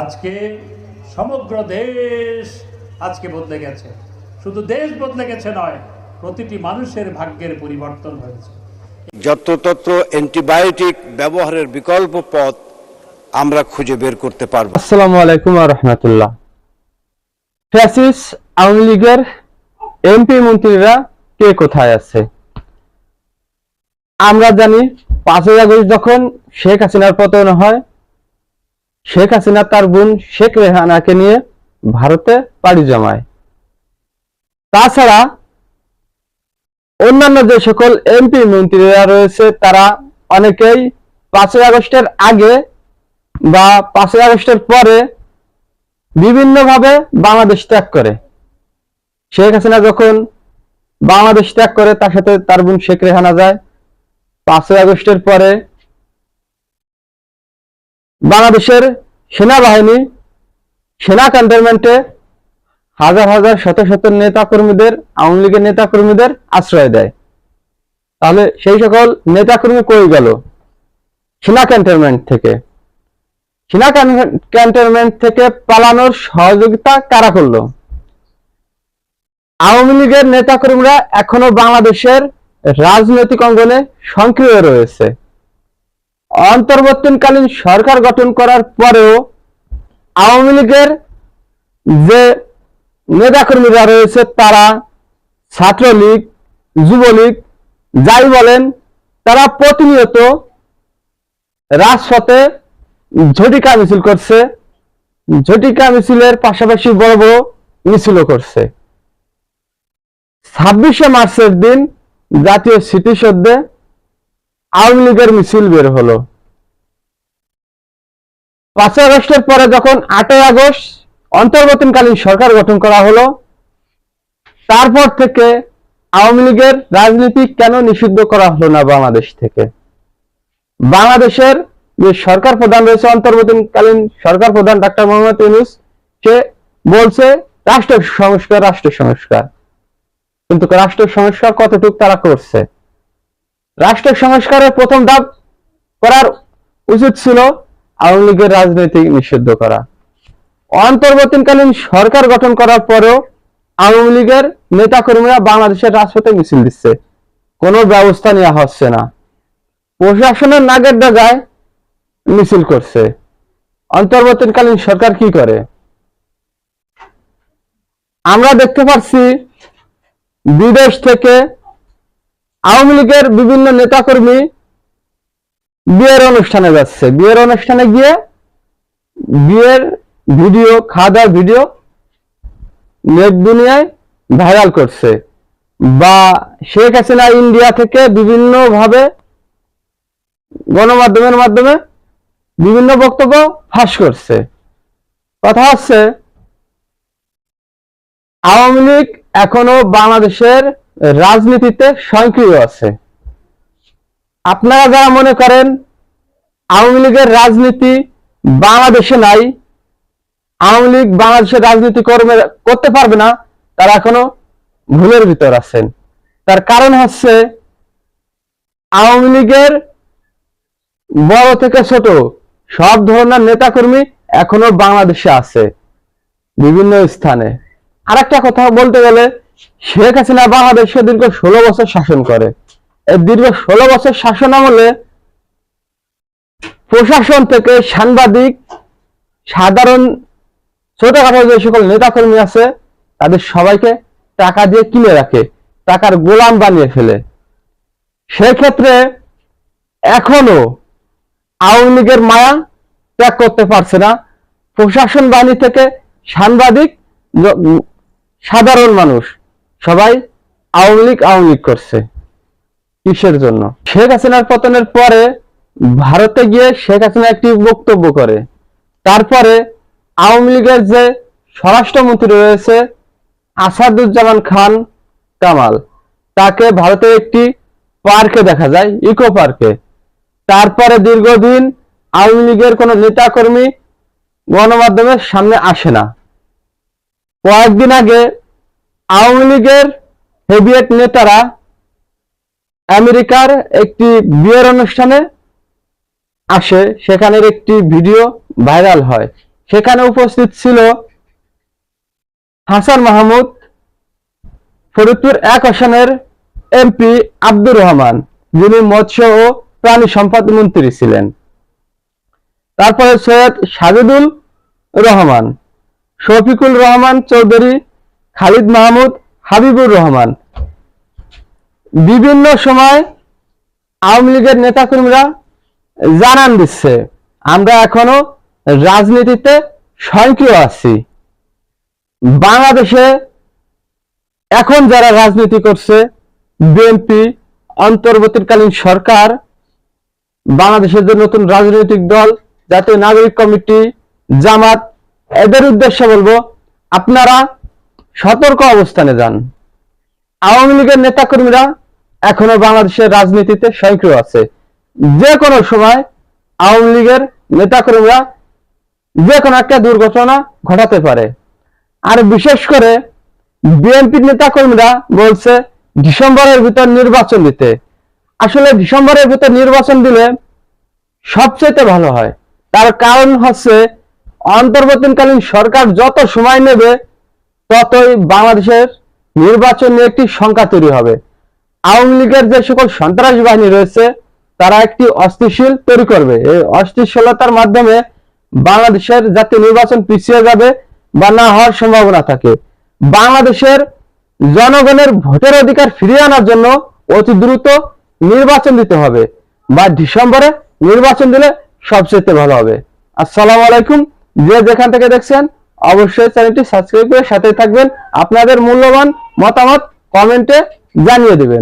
আজকে সমগ্র দেশ আজকে বদলে গেছে। শুধু দেশ বদলে গেছে নয় প্রতিটি মানুষের ভাগ্যের পরিবর্তন হয়েছে। যত্রতত্র অ্যান্টিবায়োটিক ব্যবহারের বিকল্প পথ আমরা খুঁজে বের করতে পারব। আসসালামু আলাইকুম রহমতুল্লাহ। ফ্যাসিস আওয়ামী লীগের এমপি মন্ত্রীরা কে কোথায় আছে? আমরা জানি পাঁচই আগস্ট যখন শেখ হাসিনার পতন হয় শেখ হাসিনা তার বোন শেখ রেহানাকে নিয়ে ভারতে পাড়ি জমায়। তাছাড়া অন্যান্য যে সকল এমপি মন্ত্রীরা রয়েছে, তারা অনেকেই পাঁচই আগস্টের আগে বা পাঁচই আগস্টের পরে বিভিন্নভাবে বাংলাদেশ ত্যাগ করে। শেখ হাসিনা যখন বাংলাদেশ ত্যাগ করে, তার সাথে তার বোন শেখ রেহানা যায়। পাঁচই আগস্টের পরে বাংলাদেশের সেনাবাহিনী, সেনা ক্যান্টনমেন্টে হাজার হাজার শত শত নেতা কর্মীদের আওয়ামী লীগের নেতা কর্মীদের আশ্রয় দেয়। তাহলে সেই সকল নেতা কর্মী কই গেল? সেনা ক্যান্টনমেন্ট থেকে। সেনা ক্যান- ক্যান্টনমেন্ট থেকে পালানোর সহযোগিতা কারা করল? আওয়ামী লীগের নেতাকর্মীরা এখনও বাংলাদেশের রাজনৈতিক অঙ্গনে সক্রিয় রয়েছে। অন্তর্বর্তীকালীন সরকার গঠন করার পরেও আওয়ামী লীগের যে নেতাকর্মীরা রয়েছে, তারা ছাত্রলীগ, যুবলীগ, যাই বলেন, তারা প্রতিনিয়ত রাজপথে ঝটিকা মিছিল করছে। ঝটিকা মিছিলের পাশাপাশি বড় বড় মিছিলও করছে। ছাব্বিশে মার্চের দিন জাতীয় স্মৃতিসৌধে আওয়ামী লীগের মিছিল বের হলো। পাঁচই আগস্টের পরে যখন আটই আগস্ট অন্তর্বর্তীকালীন সরকার গঠন করা হলো, তারপর থেকে আওয়ামী লীগের রাজনীতি কেন নিষিদ্ধ করা হলো না বাংলাদেশ থেকে? বাংলাদেশের যে সরকার প্রধান রয়েছে, অন্তর্বর্তীকালীন সরকার প্রধান ডাক্তার মোহাম্মদ ইউনুস, সে বলছে রাষ্ট্র সংস্কার রাষ্ট্র সংস্কার। কিন্তু রাষ্ট্র সংস্কার কতটুকু তারা করছে? রাষ্ট্র সংস্কারের প্রথম ধাপ করার উচিত ছিল আওয়ামী লীগের রাজনীতি নিষিদ্ধ করা। অন্তর্বর্তীকালীন সরকার গঠন করার পরেও আওয়ামী লীগের নেতা কর্মীরা বাংলাদেশের রাজপথে মিছিল দিচ্ছে। কোনো ব্যবস্থা নেওয়া হচ্ছে না। প্রশাসনের নাগের ডাগায় মিছিল করছে। অন্তর্বর্তীকালীন সরকার কি করে? আমরা দেখতে পাচ্ছি বিদেশ থেকে আওয়ামী লীগের বিভিন্ন নেতাকর্মী বিয়ের অনুষ্ঠানে যাচ্ছে। বিয়ের অনুষ্ঠানে গিয়ে বিয়ের ভিডিও খাওয়া ভিডিও নেট দুনিয়ায় ভাইরাল করছে। বা শেখ হাসিনা ইন্ডিয়া থেকে বিভিন্ন ভাবে গণমাধ্যমের মাধ্যমে বিভিন্ন বক্তব্য ফাঁস করছে। কথা হচ্ছে, আওয়ামী লীগ এখনও বাংলাদেশের রাজনীতিতে সক্রিয় আছে। আপনারা যারা মনে করেন আওয়ামী লীগের রাজনীতি বাংলাদেশে নাই, আওয়ামী লীগ বাংলাদেশের রাজনীতি করবে করতে পারবে না, তারা এখনও ভুলের ভিতর আছেন। তার কারণ হচ্ছে আওয়ামী লীগের বড় থেকে ছোট সব ধরনের নেতাকর্মী এখনও বাংলাদেশে আছে, বিভিন্ন স্থানে। আরেকটা কথা বলতে গেলে শেখ হাসিনা বাংলাদেশে দীর্ঘ ষোলো বছর শাসন করে। এই দীর্ঘ ষোলো বছর শাসন আমলে প্রশাসন থেকে সাংবাদিক, সাধারণ, ছোটখাটো যে সকল নেতাকর্মী আছে, তাদের সবাইকে টাকা দিয়ে কিনে রাখে, টাকার গোলাম বানিয়ে ফেলে। সেক্ষেত্রে এখনও আওয়ামী লীগের মায়া ত্যাগ করতে পারছে না। প্রশাসন বাহিনী থেকে সাংবাদিক, সাধারণ মানুষ সবাই আওয়ামী লীগ আওয়ামী লীগ করছে কিসের জন্য? শেখ হাসিনার পতনের পরে ভারতে গিয়ে শেখ হাসিনা একটি বক্তব্য করে। তারপরে আওয়ামী লীগের যে স্বরাষ্ট্রমন্ত্রী রয়েছে আসাদুজ্জামান খান কামাল, তাকে ভারতের একটি পার্কে দেখা যায়, ইকো পার্কে। তারপরে দীর্ঘদিন আওয়ামী লীগের কোনো নেতাকর্মী গণমাধ্যমের সামনে আসে না। কয়েকদিন আগে আওয়ামী লীগের হেভিয়েট নেতারা আমেরিকার একটি বিয়ের অনুষ্ঠানে আসে, সেখানের একটি ভিডিও ভাইরাল হয়। সেখানে উপস্থিত ছিল হাসান মাহমুদ, ফরিদপুর এক আসনের এমপি আব্দুর রহমান, যিনি মৎস্য ও প্রাণী সম্পদ মন্ত্রী ছিলেন। তারপরে সৈয়দ সাজিদুল রহমান শফিকুল রহমান চৌধুরী খালিদ মাহমুদ হাবিবুর রহমান। বিভিন্ন সময় আওয়ামী লীগের নেতাকর্মীরা জানান দিচ্ছে, আমরা এখনও রাজনীতিতে সক্রিয় আছি। বাংলাদেশে এখন যারা রাজনীতি করছে, বিএনপি, অন্তর্বর্তীকালীন সরকার, বাংলাদেশের যে নতুন রাজনৈতিক দল, জাতীয় নাগরিক কমিটি, জামাত, এদের উদ্দেশ্যে বলব, আপনারা সতর্ক অবস্থানে যান। আওয়ামী লীগের নেতাকর্মীরা এখনও বাংলাদেশের রাজনীতিতে সক্রিয় আছে। যে কোনো সময় আওয়ামী লীগের নেতাকর্মীরা যে কোনো একটা দুর্ঘটনা ঘটাতে পারে। আর বিশেষ করে বিএনপির নেতাকর্মীরা বলছে ডিসেম্বরের ভিতর নির্বাচন দিতে। আসলে ডিসেম্বরের ভিতর নির্বাচন দিলে সবচেয়ে ভালো হয়। তার কারণ হচ্ছে অন্তর্বর্তীকালীন সরকার যত সময় নেবে ততই বাংলাদেশের নির্বাচন নিয়ে একটি শঙ্কা তৈরি হবে। আওয়ামী লীগের যে সকল সন্ত্রাস বাহিনী রয়েছে, তারা একটি অস্থিশীল তৈরি করবে। এই অস্থিশীলতার মাধ্যমে বাংলাদেশের জাতীয় নির্বাচন পিছিয়ে যাবে বা না হওয়ার সম্ভাবনা থাকে। বাংলাদেশের জনগণের ভোটের অধিকার ফিরিয়ে আনার জন্য অতি দ্রুত নির্বাচন দিতে হবে বা ডিসেম্বরে নির্বাচন দিলে সবচেয়ে ভালো হবে। আসসালামু আলাইকুম। যে যেখান থেকে দেখছেন অবশ্যই চ্যানেলটি সাবস্ক্রাইব করে সাথে থাকবেন। আপনাদের মূল্যবান মতামত কমেন্টে জানিয়ে দেবেন।